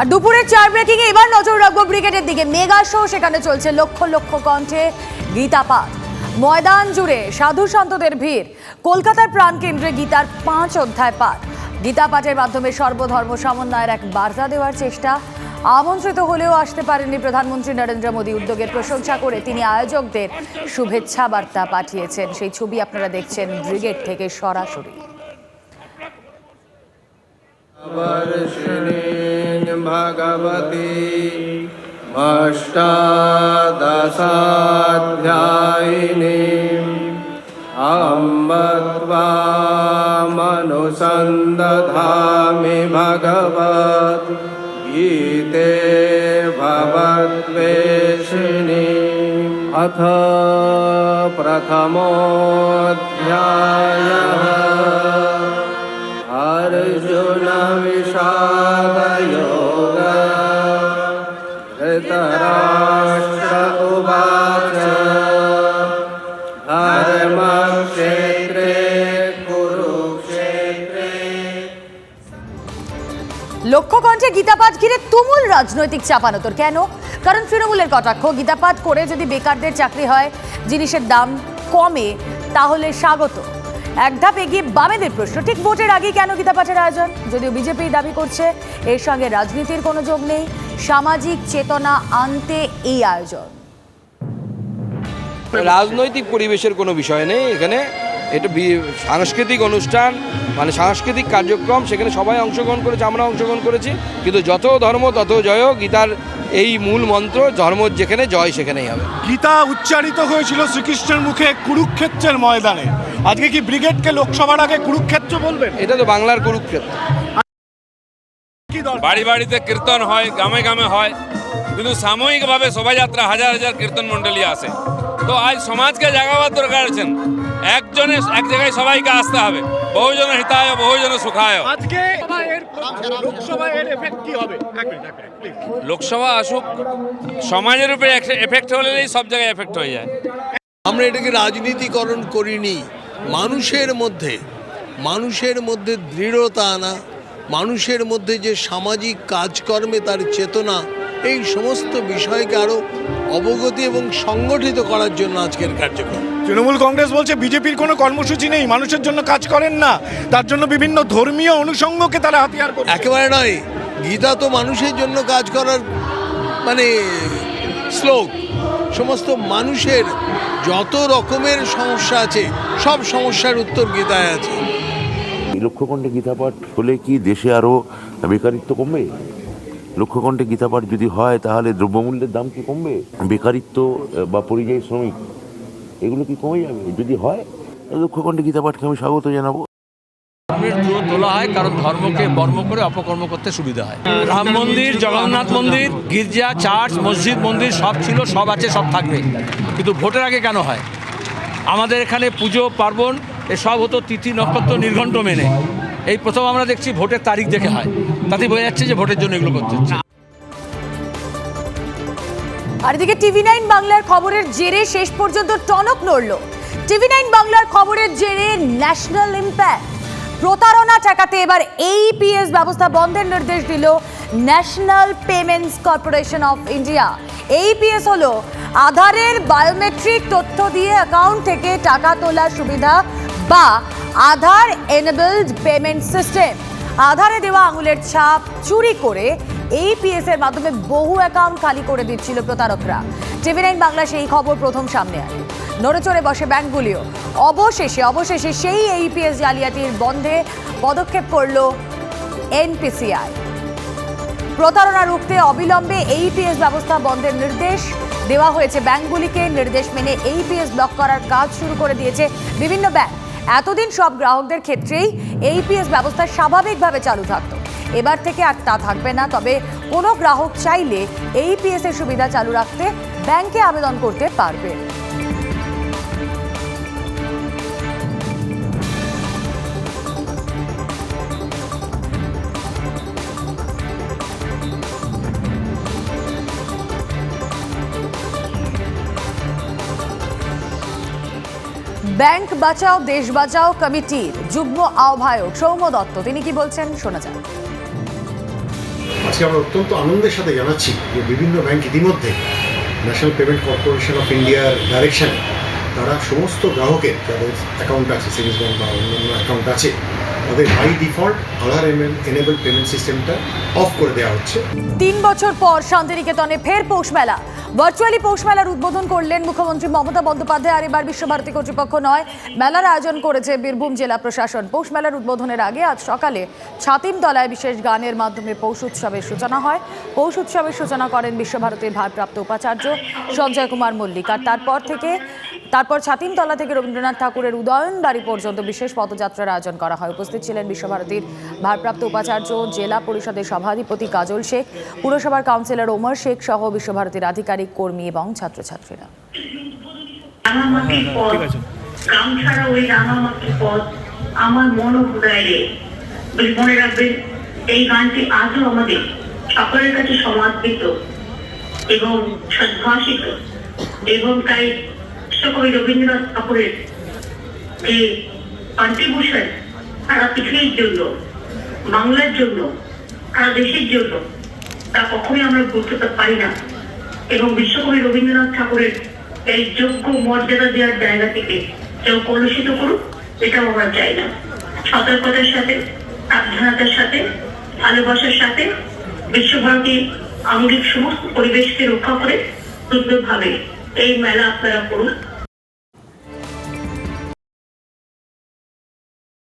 আর দুপুরের চার ব্রেকিং এবার নজর রাখব ব্রিগেডের দিকে। মেগা শো সেখানে চলছে লক্ষ লক্ষ কণ্ঠে গীতাপাঠ ময়দান জুড়ে সাধু সন্তদের ভিড়। কলকাতার প্রাণকেন্দ্রে গীতার পাঁচ অধ্যায় পাঠ। গীতা পাঠের মাধ্যমে সর্বধর্ম সমন্বয়ের এক বার্তা দেওয়ার চেষ্টা। আমন্ত্রিত হলেও আসতে পারেননি প্রধানমন্ত্রী নরেন্দ্র মোদী। উদ্যোগের প্রশংসা করে তিনি আয়োজকদের শুভেচ্ছা বার্তা পাঠিয়েছেন। সেই ছবি আপনারা দেখছেন ব্রিগেড থেকে সরাসরি। भगवती अष्टादशाध्यायिनीम् अम्ब त्वामनुसन्दधामि भगवत् गीते भवद्वेषिणीम् अथ प्रथमोऽध्यायः अर्जुन লক্ষ্যগঞ্জে গীতাপাত ঘিরে তুমুল রাজনৈতিক চাপানোতর কেন? কারণ তৃণমূলের কটাক্ষ, গীতাপাঠ করে যদি বেকারদের চাকরি হয়, জিনিসের দাম কমে, তাহলে স্বাগত। এক ধাপ এগিয়ে বামেদের প্রশ্ন, ঠিক ভোটের আগে কেন গীতা পাঠের আয়োজন? যদিও বিজেপি দাবি করছে এর সঙ্গে রাজনীতির কোনো যোগ নেই, সামাজিক চেতনা আনতে এই আয়োজন। রাজনৈতিক পরিবেশের কোনো বিষয় নেই এখানে, এটা সাংস্কৃতিক অনুষ্ঠান মানে সাংস্কৃতিক কার্যক্রম, সেখানে সবাই অংশগ্রহণ করেছে, আমরা অংশগ্রহণ করেছি, কিন্তু যত ধর্ম তত জয় গীতার এই মূল মন্ত্র ধর্ম যেখানে জয় সেখানেই হবে। গীতা উচ্চারিত হয়েছিল শ্রীকৃষ্ণের মুখে কুরুক্ষেত্রের ময়দানে। আজকে কি ব্রিগেডকে লোকসভার আগে কুরুক্ষেত্র বলবেন? এটা তো বাংলার কুরুক্ষেত্র। বাড়ি বাড়িতে কীর্তন হয় গ্রামে গ্রামে হয়। কিন্তু সাময়িকভাবে শোভাযাত্রা হাজার হাজার কীর্তন মণ্ডলী আসে তো আজ সমাজকে জাগাবার দরকার আছেন। একজনে এক জায়গায় সবাইকে আসতে হবে। বহুজন হিতায় বহুজন সুখায়। আজকে এর এর এফেক্ট কি হবে? এক মিনিট এক মিনিট প্লিজ লোকসভা আসুক সমাজের উপরে এফেক্ট হলেই সব জায়গায় এফেক্ট হয়ে যায়। আমরা এটাকে রাজনীতিকরণ করিনি। মানুষের মধ্যে মানুষের মধ্যে দৃঢ়তা আনা মানুষের মধ্যে যে সামাজিক কাজকর্মে তার চেতনা এই সমস্ত বিষয়কে আরও অবগতি এবং সংগঠিত করার জন্য আজকের কার্যক্রম। তৃণমূল কংগ্রেস বলছে বিজেপির কোনো কর্মসূচি নেই মানুষের জন্য কাজ করেন না। তার জন্য বিভিন্ন ধর্মীয় অনুষঙ্গকে তারা হাতিয়ার করে একেবারে নয় গীতা তো মানুষের জন্য কাজ করার মানে শ্লোক। সমস্ত মানুষের যত রকমের সমস্যা আছে সব সমস্যার উত্তর গীতায় আছে। লক্ষ্যকণ্ঠে গীতাপাঠ হলে কি দেশে আরও বেকারিত্ব কমবে? লক্ষ্যকণ্ঠে গীতাপাঠ যদি হয় তাহলে দ্রব্যমূল্যের দাম কি কমবে? বেকারিত্ব বা পরিযায়ী শ্রমিক এগুলো কি কমে যাবে? যদি হয়, তাহলে লক্ষ্যকণ্ঠে গীতাপাঠকে আমি স্বাগত জানাব। তোলা হয়, কারণ ধর্মকে বর্ম করে, অপকর্ম করতে সুবিধা হয়। রাম মন্দির, জগন্নাথ মন্দির, গির্জা, চার্চ, মসজিদ, মন্দির, সব ছিল, সব আছে, সব থাকবে। কিন্তু ভোটের আগে কেন হয়? আমাদের এখানে পুজো, পার্বণ এসব হতো তিথি, নক্ষত্র নির্ঘণ্ট মেনে। এই প্রথম আমরা দেখছি ভোটের তারিখ দেখে হয়। তাতে বোঝা যাচ্ছে যে ভোটের জন্য এগুলো করতে হচ্ছে। আর এদিকে টিভি নাইন বাংলার খবরের জেরে শেষ পর্যন্ত টনক নড়ল। টিভি নাইন বাংলার খবরের জেরে ন্যাশনাল ইম্প্যাক্ট। প্রতারণা ঠেকাতে এবার এই এইপিএস ব্যবস্থা বন্ধের নির্দেশ দিল National Payments Corporation of India. এই এইপিএস হলো আধারের বায়োমেট্রিক তথ্য দিয়ে অ্যাকাউন্ট থেকে টাকা তোলার সুবিধা বা আধার এনেবলড পেমেন্ট সিস্টেম আধারে দেওয়া আঙুলের ছাপ চুরি করে এই এইপিএস এর মাধ্যমে বহু অ্যাকাউন্ট খালি করে দিচ্ছিল প্রতারকরা। টিভি নাইন বাংলা সেই খবর প্রথম সামনে আনে। নড়েচড়ে বসে ব্যাংকগুলিও। অবশেষে অবশেষে সেই এইপিএস জালিয়াতির বন্ধে পদক্ষেপ করল এনপিসিআই প্রতারণা রুখতে অবিলম্বে এইপিএস ব্যবস্থা বন্ধের নির্দেশ দেওয়া হয়েছে। ব্যাংকগুলিকে নির্দেশ মেনে এইপিএস ব্লক করার কাজ শুরু করে দিয়েছে বিভিন্ন ব্যাংক এতদিন সব গ্রাহকদের ক্ষেত্রেই এইপিএস ব্যবস্থা স্বাভাবিকভাবে চালু থাকতো। এবার থেকে আর তা থাকবে না, তবে কোনো গ্রাহক চাইলে এইপিএস এর সুবিধা চালু রাখতে ব্যাংকে আবেদন করতে পারবে। ব্যাংক বাঁচাও, দেশ বাঁচাও কমিটির যুগ্ম আহ্বায়ক সৌম্য দত্ত। তিনি কি বলছেন? শোনা যাক। আজকে আমরা অত্যন্ত আনন্দের সাথে জানাচ্ছি যে বিভিন্ন ব্যাংক ইতিমধ্যে ন্যাশনাল পেমেন্ট কর্পোরেশন অফ ইন্ডিয়ার ডাইরেকশনে তারা সমস্ত গ্রাহকের, যাদের অ্যাকাউন্ট আছে সেভিংস ব্যাংক বা অন্যান্য অ্যাকাউন্ট আছে তাদের by default Aadhaar enabled payment সিস্টেমটা অফ করে দেওয়া হচ্ছে। তিন বছর পর শান্তিনিকেতনে ফের পৌষ মেলা। ভার্চুয়ালি পৌষ মেলার উদ্বোধন করলেন মুখ্যমন্ত্রী মমতা বন্দ্যোপাধ্যায়, আর এবার বিশ্বভারতী কর্তৃপক্ষ নয়, মেলার আয়োজন করেছে বীরভূম জেলা প্রশাসন। পৌষ মেলার উদ্বোধনের আগে আজ সকালে ছাতিমতলায় বিশেষ গানের মাধ্যমে পৌষ উৎসবের সূচনা হয়। পৌষ উৎসবের সূচনা করেন বিশ্বভারতীর ভারপ্রাপ্ত উপাচার্য সঞ্জয় কুমার মল্লিক। আর তারপর থেকে তারপর ছাতিমতলা থেকে রবীন্দ্রনাথ ঠাকুরের উদয়ন বাড়ি পর্যন্ত বিশেষ পদযাত্রার আয়োজন করা হয়। উপস্থিত ছিলেন বিশ্বভারতীর ভারপ্রাপ্ত উপাচার্য জেলা পরিষদের সভাধিপতি কাজল শেখ পুরসভার কাউন্সিলর ওমর শেখ সহ বিশ্বভারতীর আধিকারিক কর্মী এবং ছাত্রছাত্রীরা। পথ আমার মন ঘুরায় মনে রাখবেন এই গানটি আজও আমাদের সকলের কাছে সমাদৃত এবং সদ্ভাষিত এবং তাই বিশ্বকবি রবীন্দ্রনাথ ঠাকুরের যে কন্ট্রিবিউশন সারা পৃথিবীর জন্য, বাংলার জন্য সারা দেশের জন্য, তা কখনোই আমরা ভুলতে পারি না। এবং বিশ্বকবি রবীন্দ্রনাথ ঠাকুরের এই যোগ্য মর্যাদা দেওয়ার জায়গা থেকে কেউ কলুষিত করুক, এটাও আমরা চাই না। সতর্কতার সাথে, সাবধানতার সাথে, ভালোবাসার সাথে, বিশ্বভারতী আঙ্গিক সমস্ত পরিবেশকে রক্ষা করে সুন্দরভাবে এই মেলা আপনারা করুন।